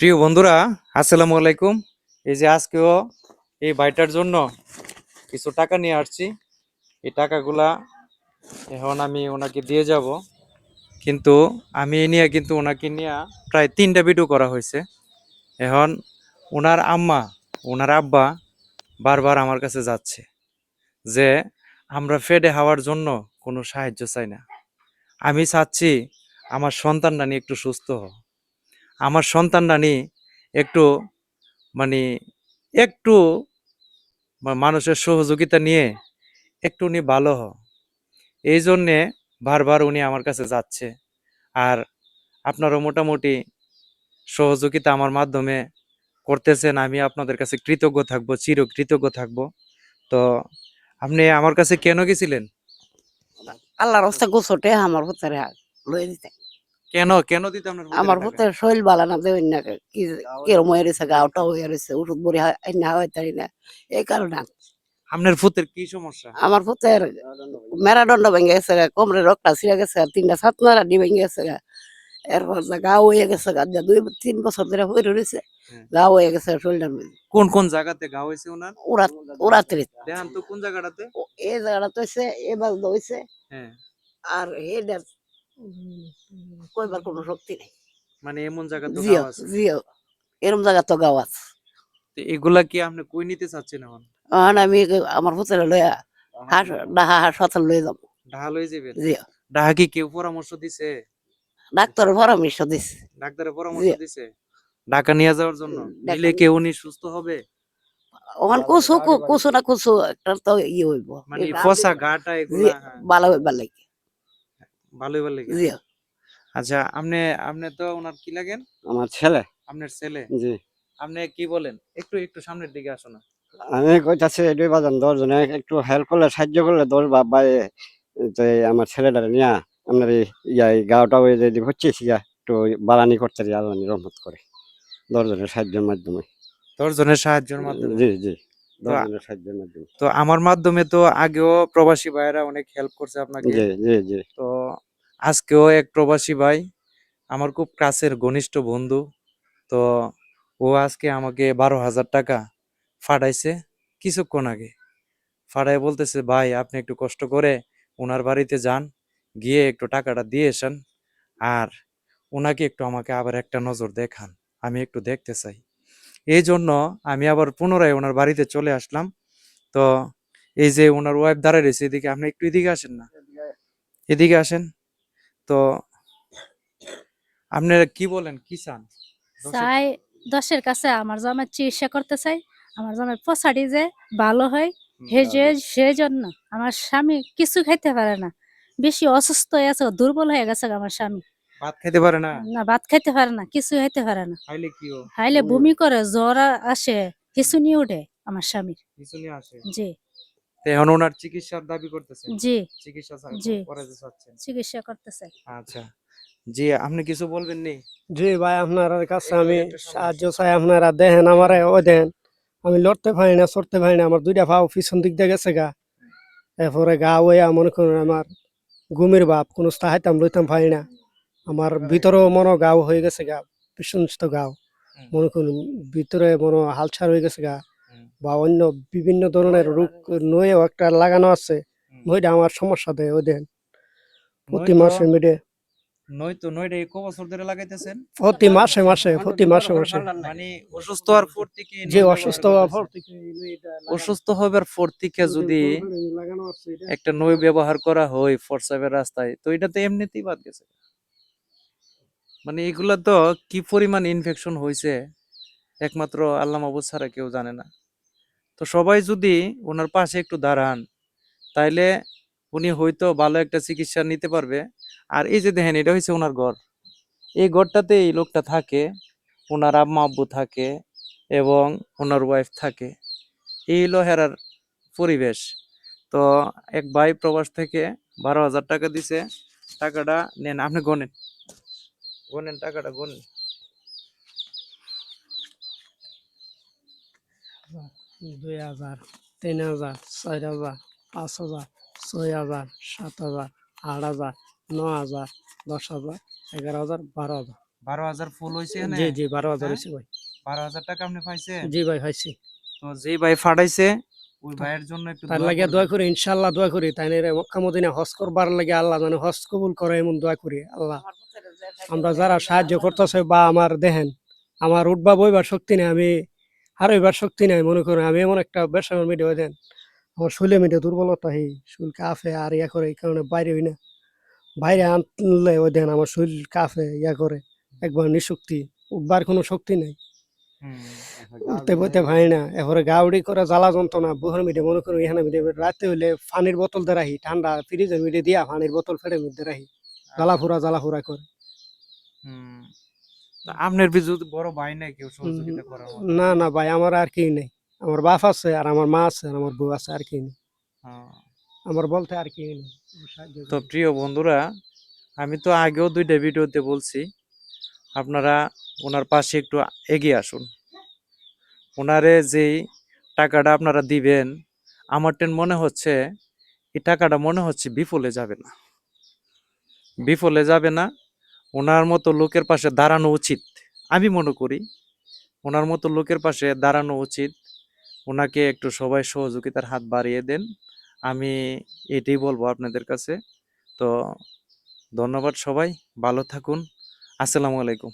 প্রিয় বন্ধুরা, আসসালামু আলাইকুম। এই যে আজকেও এই ভাইটার জন্য কিছু টাকা নিয়ে আসছি। এই টাকাগুলা এখন আমি ওনাকে দিয়ে যাব। কিন্তু আমি এই নিয়ে কিন্তু ওনাকে নিয়ে প্রায় তিনটা ভিডিও করা হয়েছে। এখন ওনার আম্মা, ওনার আব্বা বারবার আমার কাছে যাচ্ছে যে আমরা ফেডে হওয়ার জন্য কোনো সাহায্য চাই না। আমি চাচ্ছি আমার সন্তানটা নিয়ে একটু সুস্থ হোক। আমার সন্তানরা নিয়ে একটু মানে একটু মানুষের সহযোগিতা নিয়ে একটু উনি ভালো হ। এই জন্যে বারবার উনি আমার কাছে যাচ্ছে। আর আপনারও মোটামুটি সহযোগিতা আমার মাধ্যমে করতেছেন, আমি আপনাদের কাছে কৃতজ্ঞ থাকব চির কৃতজ্ঞ থাকব। তো আপনি আমার কাছে কেন গেছিলেন? আল্লাহর রাস্তা গোছটে আমার পুত্রে লই দিতে কেন? কেন দিতে আপনার আমার? পুত্রের শৈল বালা না দেবেন না কি কিরম হয়ে রয়েছে গাওটা হয়ে রয়েছে ওষুধ বড়ি না হয় তাই না? এই কারণে। আপনার ভূতের কি সমস্যা? আমার পুত্রের মেরাদণ্ড ভেঙে গেছে কোমরে রক্তটা ছিঁড়ে গেছে তিনটা সাত নাড়াডি ভেঙে গেছে এরপর যে গা হয়ে গেছে গা দুই তিন বছর ধরে হয়ে রয়েছে হুম। গা হয়ে গেছে শরীরটার মধ্যে। কোন কোন জায়গাতে গা হয়েছে ওনার ওরা ওরাত্রি দেখান তো কোন জায়গাটাতে? এই জায়গাটা তো হয়েছে এবার হয়েছে হ্যাঁ। আর হেডের কইবার কোনো শক্তি নেই। মানে এমন জায়গা তো গাও আছে। জিও এরম জায়গা তো গাও আছে। তো এগুলা কি আপনি কই নিতে চাচ্ছেন এখন? এখন আমি আমার পুত্রে লইয়া হাস ডাহা লয়ে যাব। লয়ে যাবেন? জিও। কি কেউ পরামর্শ দিছে? ডাক্তারের পরামর্শ দিছে। ডাক্তারের পরামর্শ দিছে? ঢাকা নিয়ে যাওয়ার জন্য? নিলে কেউ উনি সুস্থ হবে? ওখান কুসু কু- কুসু না কুসু একটা তো ইয়ে হইব। মানে ফসা গাটা এগুলা হ্যাঁ, ভালো হইবার লাগে। ভালোই ভালো লাগে। জিও আচ্ছা আপনি আপনি তো ওনার কি লাগেন আমার ছেলে? আপনার ছেলে? জি। আপনি কি বলেন? একটু একটু সামনের দিকে আসো না। আমি কইতাছি এটাই বাজান দশ জনে একটু হেল্প করলে সাহায্য করলে দশ বা বাই তো এই আমার ছেলেটারে নিয়া আপনার এই ইয়া গাওটা ওই যে হচ্ছে ইয়া একটু বালানি করতে আল্লাহ রহমত করে। দশ জনের সাহায্যের মাধ্যমে। দশ জনের সাহায্যের মাধ্যমে? জি জি। সাহায্যের মাধ্যমে। তো আমার মাধ্যমে তো আগেও প্রবাসী ভাইয়েরা অনেক হেল্প করছে আপনাকে। জি জি জি। তো আজকেও এক প্রবাসী ভাই, আমার খুব কাছের ঘনিষ্ঠ বন্ধু, তো ও আজকে আমাকে বারো হাজার টাকা ফাটাইছে কিছুক্ষণ আগে। ফাটাই বলতেছে, ভাই, আপনি একটু কষ্ট করে ওনার বাড়িতে যান, গিয়ে একটু টাকাটা দিয়ে এসেন আর ওনাকে একটু আমাকে আবার একটা নজর দেখান, আমি একটু দেখতে চাই। এই জন্য আমি আবার পুনরায় ওনার বাড়িতে চলে আসলাম। তো এই যে ওনার ওয়াইফ দাঁড়ায় রয়েছে, এদিকে আপনি একটু এদিকে আসেন না। এদিকে আসেন। তো আপনারা কি বলেন কি চান? চাই দশের কাছে আমার জামাই চিকিৎসা করতে চাই আমার জামাই পছাড়ি যে ভালো হয় হে যে সেই জন্য আমার স্বামী কিছু খাইতে পারে না বেশি অসুস্থ হয়ে আছে দুর্বল হয়ে গেছে আমার স্বামী। ভাত খেতে পারে না? না ভাত খাইতে পারে না কিছু খাইতে পারে না। খাইলে কি ও হাইলে বমি করে জ্বর আসে কিছু নিয়ে উঠে আমার স্বামীর। কিছু নিয়ে আসে? জি। এখন ওনার চিকিৎসার দাবি করতেছেন? জি। চিকিৎসা চা- জি। করাতে চাচ্ছেন চিকিৎসা আচ্ছা। জি আপনি কিছু বলবেন নি? জি ভাই আপনার কাছে আমি সাহায্য চাই আপনারা দেখেন আমারে ও দেন আমি লড়তে পারি না চড়তে পারি না আমার দুইটা পাও পিছন দিক দিয়ে গেছে গা। এরপরে গা ওয়া মনে করুন আমার ঘুমের বাপ কোনো সাহায্য লইতাম পারি না। আমার ভিতরেও মনে গাও হয়ে গেছে গা বিশ্বস্ত গাও। মনে করুন ভিতরে মনে হালছার হয়ে গেছে গা। বা অন্য বিভিন্ন ধরনের রোগ নয়েও একটা লাগানো আছে। ওইটা আমার সমস্যা দেয় ও দেন। প্রতি মাসে এক বছর ধরে লাগাইতেছেন? প্রতি মাসে মাসে প্রতি মাসে মাসে। মানে অসুস্থ হওয়ার পর থেকে যে অসুস্থ হওয়ার পর থেকে অসুস্থ হবার পর থেকে যদি লাগানো আছে এটা। একটা নই ব্যবহার করা হয় ফোরসাপের রাস্তায় তো এটা তো এমনিতেই বাদ গেছে। মানে এগুলা তো কি পরিমাণ ইনফেকশন হয়েছে একমাত্র আল্লাহ মাহবুদ ছাড়া কেউ জানে না। তো সবাই যদি ওনার পাশে একটু দাঁড়ান, তাইলে উনি হয়তো ভালো একটা চিকিৎসা নিতে পারবে। আর এই যে দেখেন, এটা হচ্ছে ওনার ঘর। এই ঘরটাতে এই লোকটা থাকে, ওনার আম্মা আব্বু থাকে এবং ওনার ওয়াইফ থাকে। এই হলো হেরার পরিবেশ। তো এক ভাই প্রবাস থেকে বারো হাজার টাকা দিছে। টাকাটা নেন, আপনি গনেন। গনেন টাকাটা, গনেন। দুই হাজার তিন হাজার চার হাজার পাঁচ হাজার ছয় হাজার সাত হাজার আট হাজার ন হাজার দশ হাজার এগারো হাজার বারো হাজার। বারো হাজার ফুল হয়েছে জি জি বারো হাজার হ্যাঁ? হয়েছে ভাই। বারো হাজার টাকা আপনি পাইছেন জি ভাই পাইছি তো যেই ভাই ফাটাইছে ওই ভাইয়ের জন্য একটু তার লাগে করবেন। দোয়া করি ইনশাল্লাহ দোয়া করি। তাই নিয়ে মক্কা মদিনা হজ করবার লাগে আল্লাহ মানে হজ কবুল করে এমন দোয়া করি আল্লাহ। আমরা যারা সাহায্য করতেছে বা আমার দেখেন আমার উঠবা বইবার শক্তি নেই আমি হারাইবার শক্তি নাই মনে করেন আমি এমন একটা ব্যবসা মিডিয়া দেন। আমার শরীরে মিডিয়া দুর্বলতা হই শরীর কাফে আর ইয়া করে এই কারণে বাইরে হই না। বাইরে আনলে ওই দেন আমার শরীর কাফে ইয়া করে একবার নিঃশক্তি উঠবার কোনো শক্তি নাই। উঠতে বইতে ভাই না এরপরে গাউডি করে জ্বালা যন্ত্রণা বুহার মিটে মনে করো এখানে মিটে রাতে হইলে পানির বোতল দিয়ে রাখি ঠান্ডা ফ্রিজের মিটে দিয়া পানির বোতল ফেটে মিটে রাখি। জ্বালা ফুরা জ্বালা ফুরা করে। আপনার যদি বড় ভাই নাই কেউ সহযোগিতা করার না না ভাই আমার আর কি নেই। আমার বাপ আছে আর আমার মা আছে আর আমার বউ আছে আর কি নেই। হ্যাঁ। আমার বলতে আর কি নেই। তো প্রিয় বন্ধুরা আমি তো আগেও দুইটা ভিডিওতে বলছি আপনারা ওনার পাশে একটু এগিয়ে আসুন। ওনারে যেই টাকাটা আপনারা দিবেন আমার টেন মনে হচ্ছে এই টাকাটা মনে হচ্ছে বিফলে যাবে না। বিফলে যাবে না ওনার মতো লোকের পাশে দাঁড়ানো উচিত, আমি মনে করি। ওনার মতো লোকের পাশে দাঁড়ানো উচিত। ওনাকে একটু সবাই সহযোগিতার হাত বাড়িয়ে দেন। আমি এটাই বলব আপনাদের কাছে। তো ধন্যবাদ সবাই, ভালো থাকুন। আসসালামু আলাইকুম।